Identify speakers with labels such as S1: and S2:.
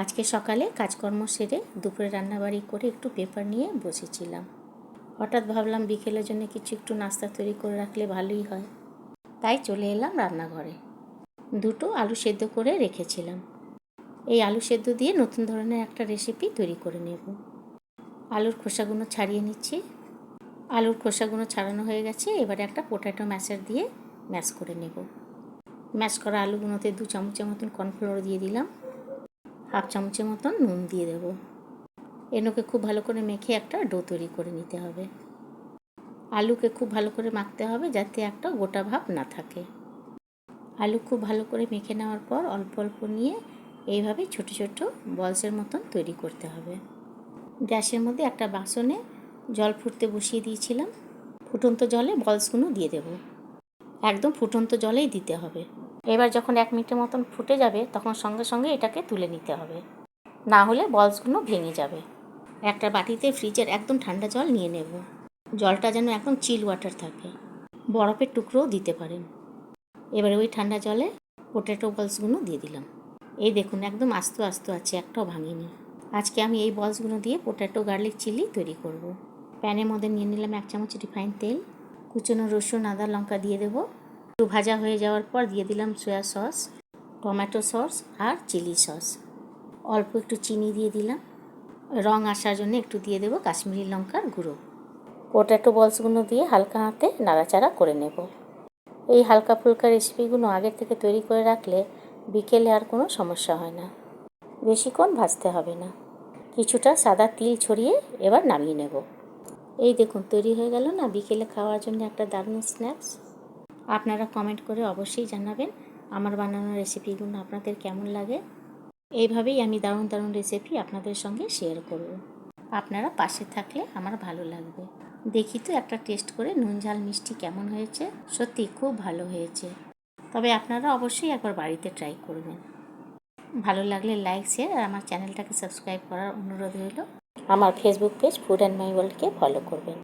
S1: আজকে সকালে কাজকর্ম সেরে দুপুরে রান্নাবাড়ি করে একটু পেপার নিয়ে বসেছিলাম। হঠাৎ ভাবলাম বিকেলের জন্য কিছু একটু নাস্তা তৈরি করে রাখলে ভালোই হয়। তাই চলে এলাম রান্নাঘরে। দুটো আলু সেদ্ধ করে রেখেছিলাম। এই আলু সেদ্ধ দিয়ে নতুন ধরনের একটা রেসিপি তৈরি করে নেব। আলুর খোসাগুলো ছাড়িয়ে নিচ্ছি। আলুর খোসাগুলো ছাড়ানো হয়ে গেছে, এবারে একটা পোট্যাটো ম্যাশার দিয়ে ম্যাশ করে নেব। ম্যাশ করা আলুগুলোতে দু চামচের মতন কর্নফ্লোর দিয়ে দিলাম। হাফ চামচের মতন নুন দিয়ে দেবো। এনোকে খুব ভালো করে মেখে একটা ডো তৈরি করে নিতে হবে। আলুকে খুব ভালো করে মাখতে হবে যাতে একটা গোটা ভাব না থাকে। আলু খুব ভালো করে মেখে নেওয়ার পর অল্প অল্প নিয়ে এইভাবে ছোট ছোট বলসের মতন তৈরি করতে হবে। গ্যাসের মধ্যে একটা বাসনে জল ফুটতে বসিয়ে দিয়েছিলাম। ফুটন্ত জলে বলসগুলো দিয়ে দেবো। একদম ফুটন্ত জলেই দিতে হবে। এবার যখন এক মিনিটের মতন ফুটে যাবে, তখন সঙ্গে সঙ্গে এটাকে তুলে নিতে হবে। না হলে বলসগুলো ভেঙে যাবে। একটা বাটিতে ফ্রিজের একদম ঠান্ডা জল নিয়ে নেব। জলটা যেন একদম চিল ওয়াটার থাকে। বরফের টুকরোও দিতে পারেন। এবারে ওই ঠান্ডা জলে পোটেটো বলসগুলো দিয়ে দিলাম। এই দেখুন, একদম আস্ত আস্ত আছে, একটাও ভাঙিনি। আজকে আমি এই বলসগুলো দিয়ে পোটেটো গার্লিক চিলি তৈরি করব। প্যানের মধ্যে নিয়ে নিলাম এক চামচ রিফাইন তেল। কুচনো রসুন, আদা, লঙ্কা দিয়ে দেবো। একটু ভাজা হয়ে যাওয়ার পর দিয়ে দিলাম সয়া সস টমেটো সস আর চিলি সস অল্প একটু চিনি দিয়ে দিলাম। রং আসার জন্য একটু দিয়ে দেবো কাশ্মীরি লঙ্কার গুঁড়ো। পোট্যাটো বলসগুলো দিয়ে হালকা হাতে নাড়াচাড়া করে নেব। এই হালকা ফুলকা রেসিপিগুলো আগের থেকে তৈরি করে রাখলে বিকেলে আর কোনো সমস্যা হয় না। বেশিক্ষণ ভাজতে হবে না। কিছুটা সাদা তিল ছড়িয়ে এবার নামিয়ে নেব। এই দেখুন, তৈরি হয়ে গেল না বিকেলে খাওয়ার জন্য একটা দারুণ স্ন্যাক্স আপনারা কমেন্ট করে অবশ্যই জানাবেন আমার বানানো রেসিপিগুলো আপনাদের কেমন লাগে। এইভাবেই আমি দারুণ দারুণ রেসিপি আপনাদের সঙ্গে শেয়ার করব। আপনারা পাশে থাকলে আমার ভালো লাগবে। দেখি তো একটা টেস্ট করে নুন, ঝাল, মিষ্টি কেমন হয়েছে। সত্যি খুব ভালো হয়েছে। তবে আপনারা অবশ্যই একবার বাড়িতে ট্রাই করবেন। ভালো লাগলে লাইক শেয়ার আর আমার চ্যানেলটাকে সাবস্ক্রাইব করার অনুরোধ রইল। আমার Facebook page food and my ওয়ার্ল্ডকে follow করবেন।